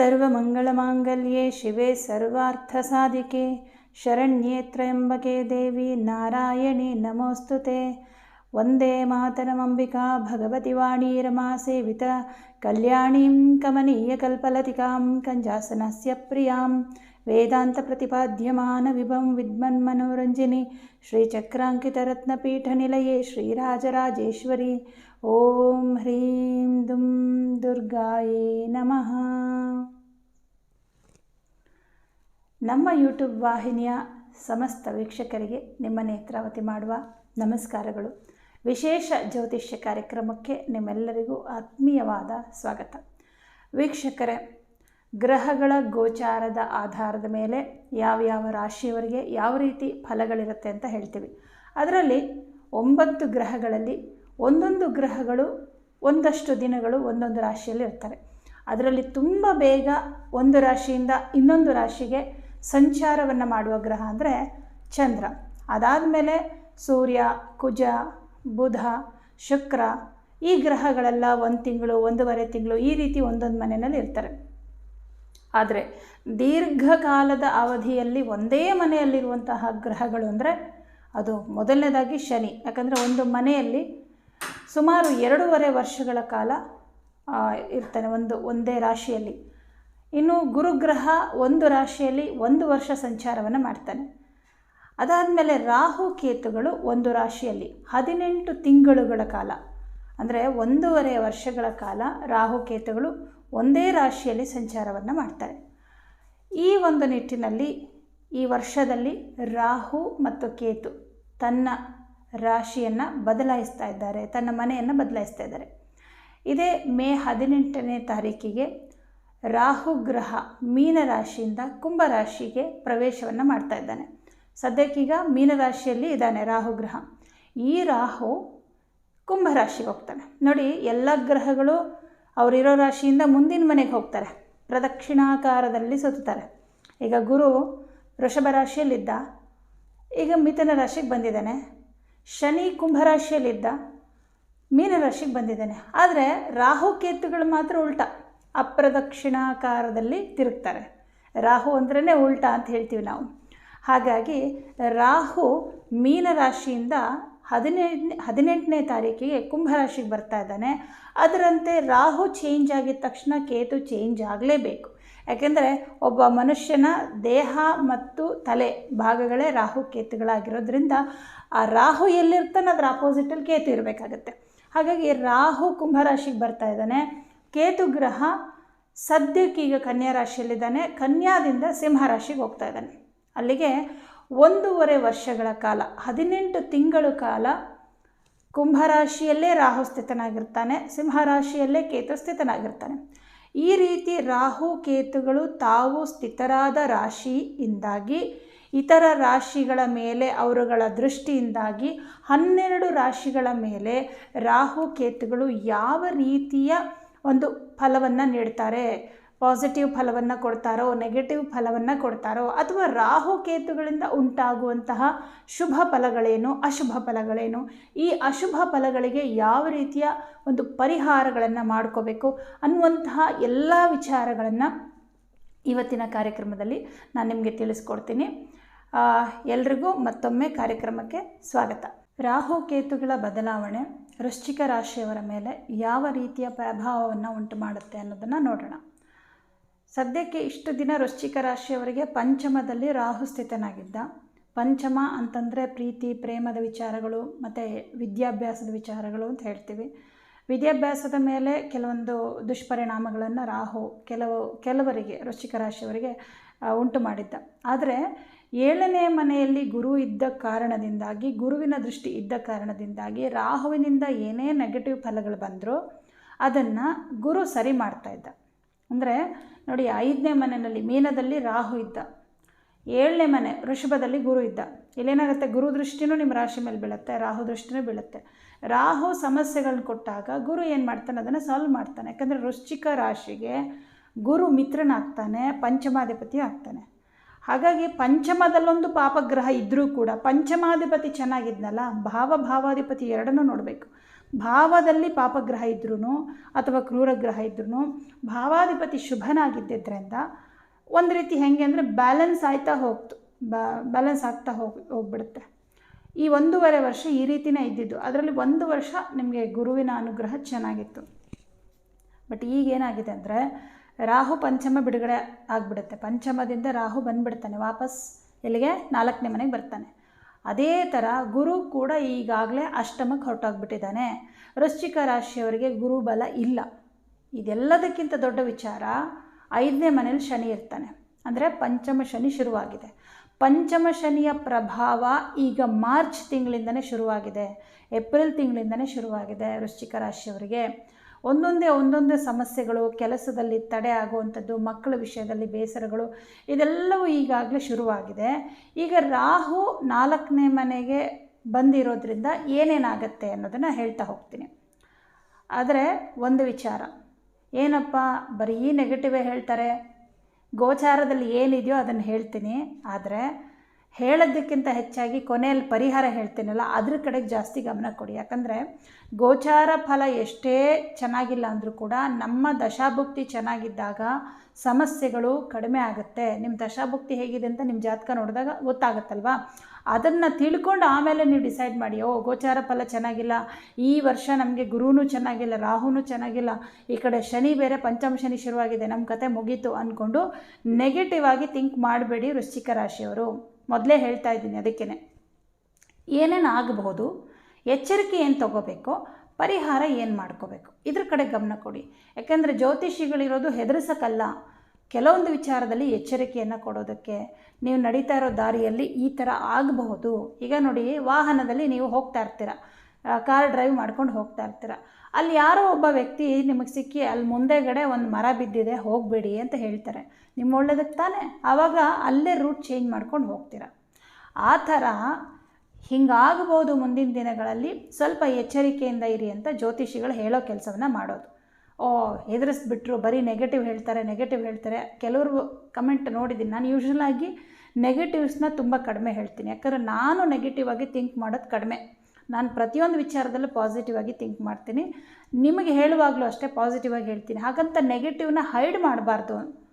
सर्वमङ्गलमाङ्गल्ये शिवे सर्वार्थसाधिके शरण्ये त्र्यम्बके देवी नारायणी नमोऽस्तु ते। वन्दे मातरमम्बिका भगवति वाणी रमा सेविता कल्याणीं कमनीयकल्पलतिकां कञ्जासनस्य प्रियां वेदान्तप्रतिपाद्यमानविभं विद्मन्मनोरञ्जिनी श्रीचक्राङ्कितरत्नपीठनिलये श्रीराजराजेश्वरी ಓಂ ಹ್ರೀಂ ದುಂ ದುರ್ಗಾಯೇ ನಮಃ ನಮ್ಮ ಯೂಟ್ಯೂಬ್ ವಾಹಿನಿಯ ಸಮಸ್ತ ವೀಕ್ಷಕರಿಗೆ ನಿಮ್ಮ ನೇತ್ರಾವತಿ ಮಾಡುವ ನಮಸ್ಕಾರಗಳು. ವಿಶೇಷ ಜ್ಯೋತಿಷ್ಯ ಕಾರ್ಯಕ್ರಮಕ್ಕೆ ನಿಮ್ಮೆಲ್ಲರಿಗೂ ಆತ್ಮೀಯವಾದ ಸ್ವಾಗತ. ವೀಕ್ಷಕರೇ, ಗ್ರಹಗಳ ಗೋಚಾರದ ಆಧಾರದ ಮೇಲೆ ಯಾವ ಯಾವ ರಾಶಿಯವರಿಗೆ ಯಾವ ರೀತಿ ಫಲಗಳಿರುತ್ತೆ ಅಂತ ಹೇಳ್ತೀವಿ. ಅದರಲ್ಲಿ ಒಂಬತ್ತು ಗ್ರಹಗಳಲ್ಲಿ ಒಂದೊಂದು ಗ್ರಹಗಳು, ಒಂದಷ್ಟು ದಿನಗಳು ಒಂದೊಂದು ರಾಶಿಯಲ್ಲಿ ಇರ್ತಾರೆ. ಅದರಲ್ಲಿ ತುಂಬ ಬೇಗ ಒಂದು ರಾಶಿಯಿಂದ ಇನ್ನೊಂದು ರಾಶಿಗೆ ಸಂಚಾರವನ್ನು ಮಾಡುವ ಗ್ರಹ ಅಂದರೆ ಚಂದ್ರ. ಅದಾದ ಮೇಲೆ ಸೂರ್ಯ, ಕುಜ, ಬುಧ, ಶುಕ್ರ ಈ ಗ್ರಹಗಳೆಲ್ಲ ಒಂದು ತಿಂಗಳು, ಒಂದೂವರೆ ತಿಂಗಳು ಈ ರೀತಿ ಒಂದೊಂದು ಮನೆಯಲ್ಲಿ ಇರ್ತಾರೆ. ಆದರೆ ದೀರ್ಘಕಾಲದ ಅವಧಿಯಲ್ಲಿ ಒಂದೇ ಮನೆಯಲ್ಲಿರುವಂತಹ ಗ್ರಹಗಳು ಅಂದರೆ ಅದು ಮೊದಲನೇದಾಗಿ ಶನಿ. ಯಾಕಂದರೆ ಒಂದು ಮನೆಯಲ್ಲಿ ಸುಮಾರು ಎರಡೂವರೆ ವರ್ಷಗಳ ಕಾಲ ಇರ್ತಾನೆ ಒಂದು, ಒಂದೇ ರಾಶಿಯಲ್ಲಿ. ಇನ್ನು ಗುರುಗ್ರಹ ಒಂದು ರಾಶಿಯಲ್ಲಿ ಒಂದು ವರ್ಷ ಸಂಚಾರವನ್ನು ಮಾಡ್ತಾನೆ. ಅದಾದಮೇಲೆ ರಾಹು ಕೇತುಗಳು ಒಂದು ರಾಶಿಯಲ್ಲಿ, ಹದಿನೆಂಟು ತಿಂಗಳುಗಳ ಕಾಲ. ಅಂದರೆ ಒಂದೂವರೆ ವರ್ಷಗಳ ಕಾಲ ರಾಹು ಕೇತುಗಳು ಒಂದೇ ರಾಶಿಯಲ್ಲಿ ಸಂಚಾರವನ್ನು ಮಾಡ್ತಾರೆ. ಈ ಒಂದು ನಿಟ್ಟಿನಲ್ಲಿ ಈ ವರ್ಷದಲ್ಲಿ ರಾಹು ಮತ್ತು ಕೇತು ತನ್ನ ರಾಶಿಯನ್ನು ಬದಲಾಯಿಸ್ತಾ ಇದ್ದಾರೆ, ತನ್ನ ಮನೆಯನ್ನು ಬದಲಾಯಿಸ್ತಾ ಇದ್ದಾರೆ. ಇದೇ ಮೇ ಹದಿನೆಂಟನೇ ತಾರೀಕಿಗೆ ರಾಹು ಗ್ರಹ ಮೀನರಾಶಿಯಿಂದ ಕುಂಭರಾಶಿಗೆ ಪ್ರವೇಶವನ್ನು ಮಾಡ್ತಾ ಇದ್ದಾನೆ. ಸದ್ಯಕ್ಕೀಗ ಮೀನರಾಶಿಯಲ್ಲಿ ಇದ್ದಾನೆ ರಾಹು ಗ್ರಹ. ಈ ರಾಹು ಕುಂಭರಾಶಿಗೆ ಹೋಗ್ತಾನೆ. ನೋಡಿ, ಎಲ್ಲ ಗ್ರಹಗಳು ಅವರಿರೋ ರಾಶಿಯಿಂದ ಮುಂದಿನ ಮನೆಗೆ ಹೋಗ್ತಾರೆ. ಪ್ರದಕ್ಷಿಣಾಕಾರದಲ್ಲಿ ಸುತ್ತಾರೆ ಈಗ ಗುರು ವೃಷಭ ರಾಶಿಯಲ್ಲಿದ್ದ, ಈಗ ಮಿಥುನ ರಾಶಿಗೆ ಬಂದಿದ್ದಾನೆ. ಶನಿ ಕುಂಭರಾಶಿಯಲ್ಲಿದ್ದ ಮೀನರಾಶಿಗೆ ಬಂದಿದ್ದಾನೆ. ಆದರೆ ರಾಹು ಕೇತುಗಳು ಮಾತ್ರ ಉಲ್ಟ, ಅಪ್ರದಕ್ಷಿಣಾಕಾರದಲ್ಲಿ ತಿರುಗ್ತಾರೆ. ರಾಹು ಅಂದ್ರೇ ಉಲ್ಟ ಅಂತ ಹೇಳ್ತೀವಿ ನಾವು. ಹಾಗಾಗಿ ರಾಹು ಮೀನರಾಶಿಯಿಂದ ಹದಿನೆಂಟನೇ ಹದಿನೆಂಟನೇ ತಾರೀಕಿಗೆ ಕುಂಭರಾಶಿಗೆ ಬರ್ತಾ ಇದ್ದಾನೆ. ಅದರಂತೆ ರಾಹು ಚೇಂಜ್ ಆಗಿದ ತಕ್ಷಣ ಕೇತು ಚೇಂಜ್ ಆಗಲೇಬೇಕು. ಯಾಕೆಂದರೆ ಒಬ್ಬ ಮನುಷ್ಯನ ದೇಹ ಮತ್ತು ತಲೆ ಭಾಗಗಳೇ ರಾಹು ಕೇತುಗಳಾಗಿರೋದ್ರಿಂದ ಆ ರಾಹು ಎಲ್ಲಿರ್ತಾನೆ ಅದರ ಅಪೋಸಿಟಲ್ಲಿ ಕೇತು ಇರಬೇಕಾಗತ್ತೆ. ಹಾಗಾಗಿ ರಾಹು ಕುಂಭರಾಶಿಗೆ ಬರ್ತಾ ಇದ್ದಾನೆ. ಕೇತು ಗ್ರಹ ಸದ್ಯಕ್ಕೀಗ ಕನ್ಯಾ ರಾಶಿಯಲ್ಲಿದ್ದಾನೆ. ಕನ್ಯಾದಿಂದ ಸಿಂಹರಾಶಿಗೆ ಹೋಗ್ತಾ ಇದ್ದಾನೆ. ಅಲ್ಲಿಗೆ ಒಂದೂವರೆ ವರ್ಷಗಳ ಕಾಲ, ಹದಿನೆಂಟು ತಿಂಗಳು ಕಾಲ ಕುಂಭರಾಶಿಯಲ್ಲೇ ರಾಹು ಸ್ಥಿತನಾಗಿರ್ತಾನೆ. ಸಿಂಹರಾಶಿಯಲ್ಲೇ ಕೇತು ಸ್ಥಿತನಾಗಿರ್ತಾನೆ. ಈ ರೀತಿ ರಾಹು ಕೇತುಗಳು ತಾವು ಸ್ಥಿತರಾದ ರಾಶಿಯಿಂದಾಗಿ, ಇತರ ರಾಶಿಗಳ ಮೇಲೆ ಅವರುಗಳ ದೃಷ್ಟಿಯಿಂದಾಗಿ, ಹನ್ನೆರಡು ರಾಶಿಗಳ ಮೇಲೆ ರಾಹು ಕೇತುಗಳು ಯಾವ ರೀತಿಯ ಒಂದು ಫಲವನ್ನು ನೀಡ್ತಾರೆ? ಪಾಸಿಟಿವ್ ಫಲವನ್ನು ಕೊಡ್ತಾರೋ ನೆಗೆಟಿವ್ ಫಲವನ್ನು ಕೊಡ್ತಾರೋ ಅಥವಾ ರಾಹು ಕೇತುಗಳಿಂದ ಉಂಟಾಗುವಂತಹ ಶುಭ ಫಲಗಳೇನು, ಅಶುಭ ಫಲಗಳೇನು, ಈ ಅಶುಭ ಫಲಗಳಿಗೆ ಯಾವ ರೀತಿಯ ಒಂದು ಪರಿಹಾರಗಳನ್ನು ಮಾಡ್ಕೋಬೇಕು ಅನ್ನುವಂತಹ ಎಲ್ಲ ವಿಚಾರಗಳನ್ನು ಇವತ್ತಿನ ಕಾರ್ಯಕ್ರಮದಲ್ಲಿ ನಾನು ನಿಮಗೆ ತಿಳಿಸ್ಕೊಡ್ತೀನಿ. ಎಲ್ರಿಗೂ ಮತ್ತೊಮ್ಮೆ ಕಾರ್ಯಕ್ರಮಕ್ಕೆ ಸ್ವಾಗತ. ರಾಹು ಕೇತುಗಳ ಬದಲಾವಣೆ ವೃಶ್ಚಿಕ ರಾಶಿಯವರ ಮೇಲೆ ಯಾವ ರೀತಿಯ ಪ್ರಭಾವವನ್ನು ಉಂಟು ಮಾಡುತ್ತೆ ಅನ್ನೋದನ್ನು ನೋಡೋಣ. ಸದ್ಯಕ್ಕೆ ಇಷ್ಟು ದಿನ ವೃಶ್ಚಿಕ ರಾಶಿಯವರಿಗೆ ಪಂಚಮದಲ್ಲಿ ರಾಹು ಸ್ಥಿತನಾಗಿದ್ದ. ಪಂಚಮ ಅಂತಂದರೆ ಪ್ರೀತಿ, ಪ್ರೇಮದ ವಿಚಾರಗಳು, ಮತ್ತು ವಿದ್ಯಾಭ್ಯಾಸದ ವಿಚಾರಗಳು ಅಂತ ಹೇಳ್ತೀವಿ. ವಿದ್ಯಾಭ್ಯಾಸದ ಮೇಲೆ ಕೆಲವೊಂದು ದುಷ್ಪರಿಣಾಮಗಳನ್ನು ರಾಹು ಕೆಲವು, ಕೆಲವರಿಗೆ, ವೃಶ್ಚಿಕ ರಾಶಿಯವರಿಗೆ ಉಂಟು ಮಾಡಿದ್ದ. ಆದರೆ ಏಳನೇ ಮನೆಯಲ್ಲಿ ಗುರು ಇದ್ದ ಕಾರಣದಿಂದಾಗಿ, ಗುರುವಿನ ದೃಷ್ಟಿ ಇದ್ದ ಕಾರಣದಿಂದಾಗಿ ರಾಹುವಿನಿಂದ ಏನೇ ನೆಗೆಟಿವ್ ಫಲಗಳು ಬಂದರೂ ಅದನ್ನು ಗುರು ಸರಿ ಮಾಡ್ತಾ ಇದ್ದ. ಅಂದರೆ ನೋಡಿ, ಐದನೇ ಮನೆಯಲ್ಲಿ ಮೀನದಲ್ಲಿ ರಾಹು ಇದ್ದ. ಏಳನೇ ಮನೆ ವೃಷಭದಲ್ಲಿ ಗುರು ಇದ್ದ. ಇಲ್ಲೇನಾಗುತ್ತೆ? ಗುರು ದೃಷ್ಟಿನೂ ನಿಮ್ಮ ರಾಶಿ ಮೇಲೆ ಬೀಳುತ್ತೆ, ರಾಹು ದೃಷ್ಟಿನೂ ಬೀಳುತ್ತೆ. ರಾಹು ಸಮಸ್ಯೆಗಳನ್ನ ಕೊಟ್ಟಾಗ ಗುರು ಏನು ಮಾಡ್ತಾನೆ? ಅದನ್ನು ಸಾಲ್ವ್ ಮಾಡ್ತಾನೆ. ಯಾಕಂದರೆ ವೃಶ್ಚಿಕ ರಾಶಿಗೆ ಗುರು ಮಿತ್ರನಾಗ್ತಾನೆ, ಪಂಚಮಾಧಿಪತಿ ಆಗ್ತಾನೆ. ಹಾಗಾಗಿ ಪಂಚಮದಲ್ಲೊಂದು ಪಾಪಗ್ರಹ ಇದ್ದರೂ ಕೂಡ ಪಂಚಮಾಧಿಪತಿ ಚೆನ್ನಾಗಿದ್ನಲ್ಲ, ಭಾವ ಭಾವಾಧಿಪತಿ ಎರಡನ್ನೂ ನೋಡಬೇಕು. ಭಾವದಲ್ಲಿ ಪಾಪಗ್ರಹ ಇದ್ರೂ ಅಥವಾ ಕ್ರೂರಗ್ರಹ ಇದ್ರೂ ಭಾವಾಧಿಪತಿ ಶುಭನಾಗಿದ್ದರಿಂದ ಒಂದು ರೀತಿ ಹೆಂಗೆ ಅಂದರೆ ಬ್ಯಾಲೆನ್ಸ್ ಆಯ್ತಾ ಹೋಗ್ತು. ಬ್ಯಾಲೆನ್ಸ್ ಆಗ್ತಾ ಹೋಗಿ, ಹೋಗ್ಬಿಡುತ್ತೆ. ಈ ಒಂದೂವರೆ ವರ್ಷ ಈ ರೀತಿನೇ ಇದ್ದಿದ್ದು. ಅದರಲ್ಲಿ ಒಂದು ವರ್ಷ ನಿಮಗೆ ಗುರುವಿನ ಅನುಗ್ರಹ ಚೆನ್ನಾಗಿತ್ತು. ಬಟ್ ಈಗ ಏನಾಗಿದೆ ಅಂದರೆ ರಾಹು ಪಂಚಮ ಬಿಡುಗಡೆ ಆಗಿಬಿಡುತ್ತೆ. ಪಂಚಮದಿಂದ ರಾಹು ಬಂದುಬಿಡ್ತಾನೆ. ವಾಪಸ್ ಎಲ್ಲಿಗೆ? ನಾಲ್ಕನೇ ಮನೆಗೆ ಬರ್ತಾನೆ. ಅದೇ ಥರ ಗುರು ಕೂಡ ಈಗಾಗಲೇ ಅಷ್ಟಮಕ್ಕೆ ಹೊರಟೋಗ್ಬಿಟ್ಟಿದ್ದಾನೆ. ವೃಶ್ಚಿಕ ರಾಶಿಯವರಿಗೆ ಗುರುಬಲ ಇಲ್ಲ. ಇದೆಲ್ಲದಕ್ಕಿಂತ ದೊಡ್ಡ ವಿಚಾರ ಐದನೇ ಮನೇಲಿ ಶನಿ ಇರ್ತಾನೆ. ಅಂದರೆ ಪಂಚಮ ಶನಿ ಶುರುವಾಗಿದೆ. ಪಂಚಮ ಶನಿಯ ಪ್ರಭಾವ ಈಗ ಮಾರ್ಚ್ ತಿಂಗಳಿಂದನೇ ಶುರುವಾಗಿದೆ. ಏಪ್ರಿಲ್ ತಿಂಗಳಿಂದನೇ ಶುರುವಾಗಿದೆ ವೃಶ್ಚಿಕ ರಾಶಿಯವರಿಗೆ. ಒಂದೊಂದೇ ಒಂದೊಂದೇ ಸಮಸ್ಯೆಗಳು, ಕೆಲಸದಲ್ಲಿ ತಡೆ ಆಗುವಂಥದ್ದು, ಮಕ್ಕಳ ವಿಷಯದಲ್ಲಿ ಬೇಸರಗಳು, ಇದೆಲ್ಲವೂ ಈಗಾಗಲೇ ಶುರುವಾಗಿದೆ. ಈಗ ರಾಹು ನಾಲ್ಕನೇ ಮನೆಗೆ ಬಂದಿರೋದ್ರಿಂದ ಏನೇನಾಗತ್ತೆ ಅನ್ನೋದನ್ನು ಹೇಳ್ತಾ ಹೋಗ್ತೀನಿ. ಆದರೆ ಒಂದು ವಿಚಾರ, ಏನಪ್ಪ ಬರೀ ನೆಗೆಟಿವೇ ಹೇಳ್ತಾರೆ? ಗೋಚಾರದಲ್ಲಿ ಏನಿದೆಯೋ ಅದನ್ನು ಹೇಳ್ತೀನಿ. ಆದರೆ ಹೇಳೋದಕ್ಕಿಂತ ಹೆಚ್ಚಾಗಿ ಕೊನೆಯಲ್ಲಿ ಪರಿಹಾರ ಹೇಳ್ತೀನಲ್ಲ, ಅದ್ರ ಕಡೆಗೆ ಜಾಸ್ತಿ ಗಮನ ಕೊಡಿ. ಯಾಕಂದರೆ ಗೋಚಾರ ಫಲ ಎಷ್ಟೇ ಚೆನ್ನಾಗಿಲ್ಲ ಅಂದರೂ ಕೂಡ ನಮ್ಮ ದಶಾಭುಕ್ತಿ ಚೆನ್ನಾಗಿದ್ದಾಗ ಸಮಸ್ಯೆಗಳು ಕಡಿಮೆ ಆಗುತ್ತೆ. ನಿಮ್ಮ ದಶಾಭುಕ್ತಿ ಹೇಗಿದೆ ಅಂತ ನಿಮ್ಮ ಜಾತಕ ನೋಡಿದಾಗ ಗೊತ್ತಾಗುತ್ತಲ್ವಾ? ಅದನ್ನು ತಿಳ್ಕೊಂಡು ಆಮೇಲೆ ನೀವು ಡಿಸೈಡ್ ಮಾಡಿ, ಓ, ಗೋಚಾರ ಫಲ ಚೆನ್ನಾಗಿಲ್ಲ, ಈ ವರ್ಷ ನಮಗೆ ಗುರುನೂ ಚೆನ್ನಾಗಿಲ್ಲ, ರಾಹುನೂ ಚೆನ್ನಾಗಿಲ್ಲ, ಈ ಕಡೆ ಶನಿ ಬೇರೆ ಪಂಚಮ ಶನಿ ಶುರುವಾಗಿದೆ ನಮ್ಮ ಕತೆ ಮುಗೀತು ಅಂದ್ಕೊಂಡು ನೆಗೆಟಿವ್ ಆಗಿ ಥಿಂಕ್ ಮಾಡಬೇಡಿ ವೃಶ್ಚಿಕ ರಾಶಿಯವರು. ಮೊದಲೇ ಹೇಳ್ತಾ ಇದ್ದೀನಿ ಅದಕ್ಕೇ ಏನೇನು ಆಗಬಹುದು, ಎಚ್ಚರಿಕೆ ಏನು ತಗೋಬೇಕು, ಪರಿಹಾರ ಏನು ಮಾಡ್ಕೋಬೇಕು, ಇದ್ರ ಕಡೆ ಗಮನ ಕೊಡಿ. ಯಾಕೆಂದರೆ ಜ್ಯೋತಿಷಿಗಳಿರೋದು ಹೆದರ್ಸಕ್ಕಲ್ಲ. ಕೆಲವೊಂದು ವಿಚಾರದಲ್ಲಿ ಎಚ್ಚರಿಕೆಯನ್ನು ಕೊಡೋದಕ್ಕೆ ನೀವು ನಡೀತಾ ಇರೋ ದಾರಿಯಲ್ಲಿ ಈ ಥರ ಆಗಬಹುದು. ಈಗ ನೋಡಿ, ವಾಹನದಲ್ಲಿ ನೀವು ಹೋಗ್ತಾ ಇರ್ತೀರ. ಕಾರ್ ಡ್ರೈವ್ ಮಾಡ್ಕೊಂಡು ಹೋಗ್ತಾ ಇರ್ತೀರ. ಅಲ್ಲಿ ಯಾರೋ ಒಬ್ಬ ವ್ಯಕ್ತಿ ನಿಮಗೆ ಸಿಕ್ಕಿ ಅಲ್ಲಿ ಮುಂದೆಗಡೆ ಒಂದು ಮರ ಬಿದ್ದಿದೆ, ಹೋಗಬೇಡಿ ಅಂತ ಹೇಳ್ತಾರೆ. ನಿಮ್ಮ ಒಳ್ಳೆದಕ್ಕೆ ತಾನೇ. ಆವಾಗ ಅಲ್ಲೇ ರೂಟ್ ಚೇಂಜ್ ಮಾಡ್ಕೊಂಡು ಹೋಗ್ತೀರ. ಆ ಥರ ಹಿಂಗಾಗಬಹುದು ಮುಂದಿನ ದಿನಗಳಲ್ಲಿ ಸ್ವಲ್ಪ ಎಚ್ಚರಿಕೆಯಿಂದ ಇರಿ ಅಂತ ಜ್ಯೋತಿಷಿಗಳು ಹೇಳೋ ಕೆಲಸವನ್ನು ಮಾಡೋದು. ಓ, ಹೆದರಿಸ್ಬಿಟ್ರು, ಬರೀ ನೆಗೆಟಿವ್ ಹೇಳ್ತಾರೆ ನೆಗೆಟಿವ್ ಹೇಳ್ತಾರೆ. ಕೆಲವರು ಕಮೆಂಟ್ ನೋಡಿದ್ದೀನಿ. ನಾನು ಯೂಶ್ವಲಾಗಿ ನೆಗೆಟಿವ್ಸ್ನ ತುಂಬ ಕಡಿಮೆ ಹೇಳ್ತೀನಿ. ಯಾಕಂದರೆ ನಾನು ನೆಗೆಟಿವ್ ಆಗಿ ಥಿಂಕ್ ಮಾಡೋದು ಕಡಿಮೆ. ನಾನು ಪ್ರತಿಯೊಂದು ವಿಚಾರದಲ್ಲೂ ಪಾಸಿಟಿವ್ ಆಗಿ ಥಿಂಕ್ ಮಾಡ್ತೀನಿ. ನಿಮಗೆ ಹೇಳುವಾಗಲೂ ಅಷ್ಟೇ ಪಾಸಿಟಿವ್ ಆಗಿ ಹೇಳ್ತೀನಿ. ಹಾಗಂತ ನೆಗೆಟಿವ್ನ ಹೈಡ್ ಮಾಡಬಾರ್ದು.